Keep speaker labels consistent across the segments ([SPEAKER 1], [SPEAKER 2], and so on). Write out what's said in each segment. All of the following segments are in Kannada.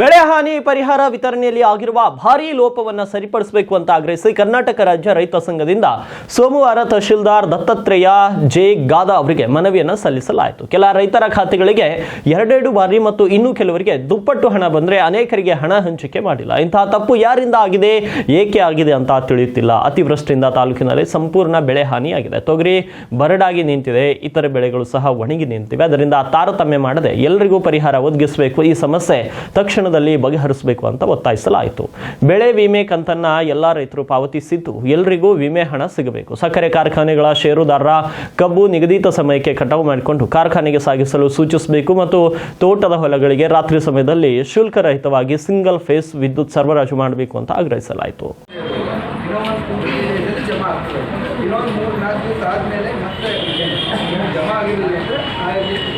[SPEAKER 1] ಬೆಳೆ ಹಾನಿ ಪರಿಹಾರ ವಿತರಣೆಯಲ್ಲಿ ಆಗಿರುವ ಭಾರೀ ಲೋಪವನ್ನು ಸರಿಪಡಿಸಬೇಕು ಅಂತ ಆಗ್ರಹಿಸಿ ಕರ್ನಾಟಕ ರಾಜ್ಯ ರೈತ ಸಂಘದಿಂದ ಸೋಮವಾರ ತಹಶೀಲ್ದಾರ್ ದತ್ತಾತ್ರೇಯ ಜೆ ಗಾದಾ ಅವರಿಗೆ ಮನವಿಯನ್ನು ಸಲ್ಲಿಸಲಾಯಿತು. ಕೆಲ ರೈತರ ಖಾತೆಗಳಿಗೆ ಎರಡೆರಡು ಬಾರಿ ಮತ್ತು ಇನ್ನೂ ಕೆಲವರಿಗೆ ದುಪ್ಪಟ್ಟು ಹಣ ಬಂದರೆ ಅನೇಕರಿಗೆ ಹಣ ಹಂಚಿಕೆ ಮಾಡಿಲ್ಲ. ಇಂತಹ ತಪ್ಪು ಯಾರಿಂದ ಆಗಿದೆ? ಏಕೆ ಆಗಿದೆ ಅಂತ ತಿಳಿಯುತ್ತಿಲ್ಲ. ಅತಿವೃಷ್ಟಿಯಿಂದ ತಾಲೂಕಿನಲ್ಲಿ ಸಂಪೂರ್ಣ ಬೆಳೆ ಹಾನಿಯಾಗಿದೆ. ತೊಗರಿ ಬರಡಾಗಿ ನಿಂತಿದೆ. ಇತರೆ ಬೆಳೆಗಳು ಸಹ ಒಣಗಿ ನಿಂತಿವೆ. ಅದರಿಂದ ತಾರತಮ್ಯ ಮಾಡದೆ ಎಲ್ಲರಿಗೂ ಪರಿಹಾರ ಒದಗಿಸಬೇಕು. ಈ ಸಮಸ್ಯೆ ತಕ್ಷಣದಲ್ಲಿ ಬಗೆಹರಿಸಬೇಕು ಅಂತ ಒತ್ತಾಯಿಸಲಾಯಿತು. ಬೆಳೆ ವಿಮೆ ಕಂತನ್ನ ಎಲ್ಲ ರೈತರು ಪಾವತಿಸಿದ್ದು. ಎಲ್ಲರಿಗೂ ವಿಮೆ ಹಣ ಸಿಗಬೇಕು. ಸಕ್ಕರೆ ಕಾರ್ಖಾನೆಗಳ ಷೇರುದಾರರ ಕಬ್ಬು ನಿಗದಿತ ಸಮಯಕ್ಕೆ ಕಟಾವು ಮಾಡಿಕೊಂಡು ಕಾರ್ಖಾನೆಗೆ ಸಾಗಿಸಲು ಸೂಚಿಸಬೇಕು ಮತ್ತು ತೋಟದ ಹೊಲಗಳಿಗೆ ರಾತ್ರಿ ಸಮಯದಲ್ಲಿ ಶುಲ್ಕರಹಿತವಾಗಿ ಸಿಂಗಲ್ ಫೇಸ್ ವಿದ್ಯುತ್ ಸರಬರಾಜು ಮಾಡಬೇಕು ಅಂತ ಆಗ್ರಹಿಸಲಾಯಿತು.
[SPEAKER 2] ಜಮಾ ಆಗಿರಲಿಲ್ಲ ಅಂದರೆ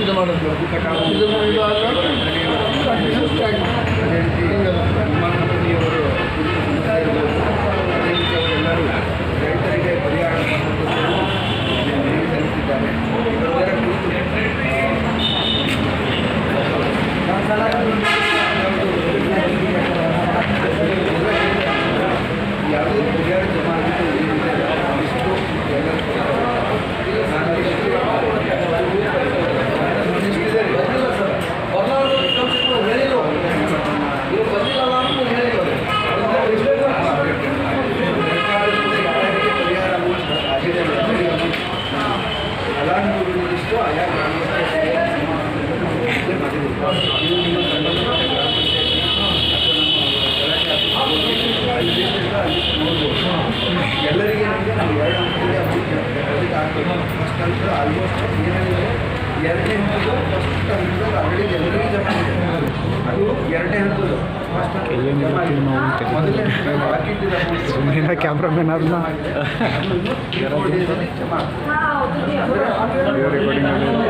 [SPEAKER 2] ಇದು ಮಾಡೋದು ಇದು ಎಲ್ಲರೂ ಎಲ್ಲರಿಗೆ ನಮಗೆ ನಾವು ಎರಡು ಹಂತದಲ್ಲಿ ಅಭಿವೃದ್ಧಿ ಆಗಬೇಕು ಫಸ್ಟ್ ಹಂತ ಆಲ್ಮೋಸ್ಟ್ ಏನೇನಿದೆ ಎರಡನೇ ಹಂತದ್ದು ಫಸ್ಟ್ ಹಂತದ್ದು ಆಲ್ರೆಡಿ ಜಮಾ ಇದೆ. ಅದು ಎರಡನೇ ಹಂತದ್ದು.
[SPEAKER 3] ಕ್ಯಾಮ್ರಾಮನ್
[SPEAKER 2] ಹಂತದ್ದು